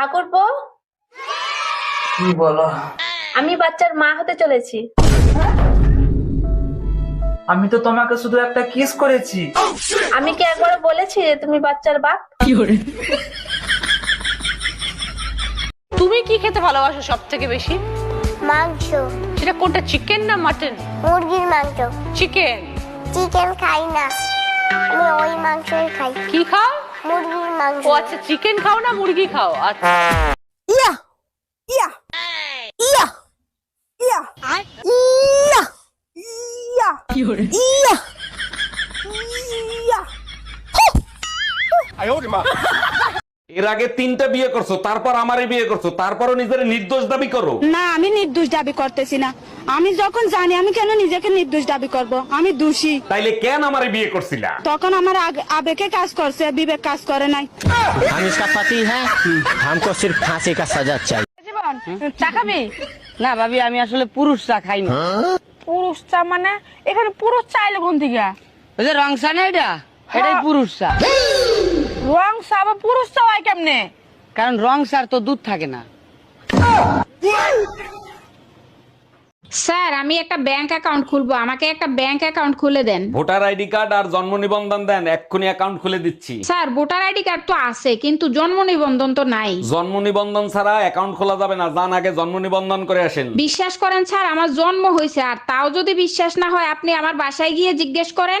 ঠাকুরপো? কি বলো? আমি বাচ্চার মা হতে চলেছি। আমি তো তোমাকে শুধু একটা কিস করেছি। আমি কি একবার বলেছি যে তুমি বাচ্চার বাপ? তুমি কি খেতে ভালোবাসো সব থেকে বেশি? মাংস। সেটা কোনটা চিকেন না মাটন মুরগির মাংস। চিকেন চিকেন খাই না। আমি ওই মাংসই খাই। কি খাও? মুরগির মাংস। ও আচ্ছা চিকেন খাও না মুরগি খাও? আচ্ছা। ইয়া ইয়া ইয়া ইয়া ইয়া ইয়া ইয়া ইয়া। এর আগে তিনটা বিয়ে করছো তারপর আমারে বিয়ে করছো তারপরও নিজের নির্দোষ দাবি করো না আমি নির্দোষ দাবি করতেছি না আমি যখন জানি আমি কেন নিজেকে নির্দোষ দাবি করব আমি দোষী তাইলে কেন আমারে বিয়ে করছিলা তখন আমার আগ- আবেগে কাজ করছে বিবেক কাজ করে নাই हम इसका पति है हमको सिर्फ फांसी का सजा चाहिए চা খাবি না ভাবি আমি আসলে পুরুষ চা খাই না পুরুষ চা মানে এখানে পুরুষ চা এলো কোন থেকে ওই যে রং চা না এটা এটাই পুরুষ চা রং চা বা পুরুষ চা হয় কেমনে? কারণ রং চার তো দুধ থাকে না। স্যার আমি একটা ব্যাংক অ্যাকাউন্ট খুলবো। আমাকে একটা ব্যাংক অ্যাকাউন্ট খুলে দেন। ভোটার আইডি কার্ড আর জন্ম নিবন্ধন দেন। এক্ষুনি অ্যাকাউন্ট খুলে দিচ্ছি। স্যার ভোটার আইডি কার্ড তো আছে কিন্তু জন্ম নিবন্ধন তো নাই। জন্ম নিবন্ধন ছাড়া অ্যাকাউন্ট খোলা যাবে না। যান আগে জন্ম নিবন্ধন করে আসেন। বিশ্বাস করেন স্যার আমার জন্ম হয়েছে আর তাও যদি বিশ্বাস না হয় আপনি আমার বাসায় গিয়ে জিজ্ঞেস করেন।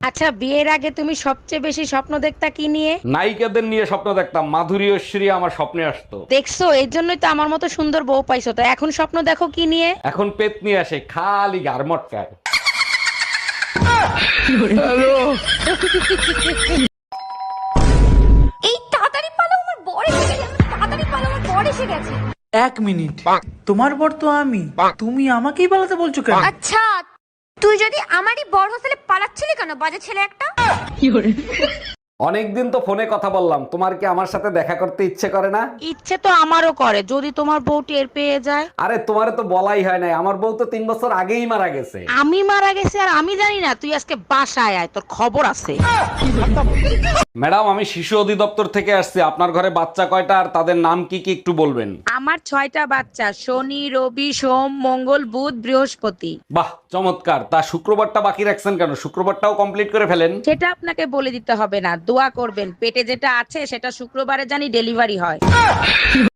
আচ্ছা বিয়ের আগে তুমি সবচেয়ে বেশি স্বপ্ন দেখতা কি নিয়ে? নায়িকাদের নিয়ে স্বপ্ন দেখতাম। মাধুরী ঐশ্বরী আমার স্বপ্নে আসতো। দেখছ এর জন্যই তো আমার মতো সুন্দর বউ পাইছো। তো এখন স্বপ্ন দেখো কি নিয়ে? এখন পেত নিয়ে আসে খালি গারমটকায় এই তাড়াতাড়ি পালো আমার বর এসে গেছে তাড়াতাড়ি পালো আমার বর এসে গেছে। এক মিনিট তোমার পর তো আমি। তুমি আমাকেই পালাতে বলছো কেন? আচ্ছা তুই যদি আমারই বড় হোসেলে পালাচ্ছিলি কেন বাজে ছেলে একটা? অনেকদিন তো ফোনে কথা বললাম। তোমার কি আমার সাথে দেখা করতে ইচ্ছে করে না? ইচ্ছে তো আমারও করে যদি তোমার বউ টের পেয়ে যায়। আরে তোমারে তো বলাই হয় নাই। আমার বউ তো তিন বছর আগেই মারা গেছে। আমি মারা গেছি আর আমি জানি না তুই আজকে বাসায় আয় তোর খবর আছে। ম্যাডাম আমি শিশু অধিদপ্তর থেকে আসছি। আপনার ঘরে বাচ্চা কয়টা আর তাদের নাম কি কি একটু বলবেন? আমার ছয়টা বাচ্চা শনি রবি সোম মঙ্গল বুধ বৃহস্পতি। বাহ চমৎকার। তা শুক্রবারটা বাকি রাখছেন কেন? শুক্রবারটাও কমপ্লিট করে ফেলেন? সেটা আপনাকে বলে দিতে হবে না। দোয়া করবেন। পেটে যেটা আছে সেটা শুক্রবারে জানি ডেলিভারি হয়।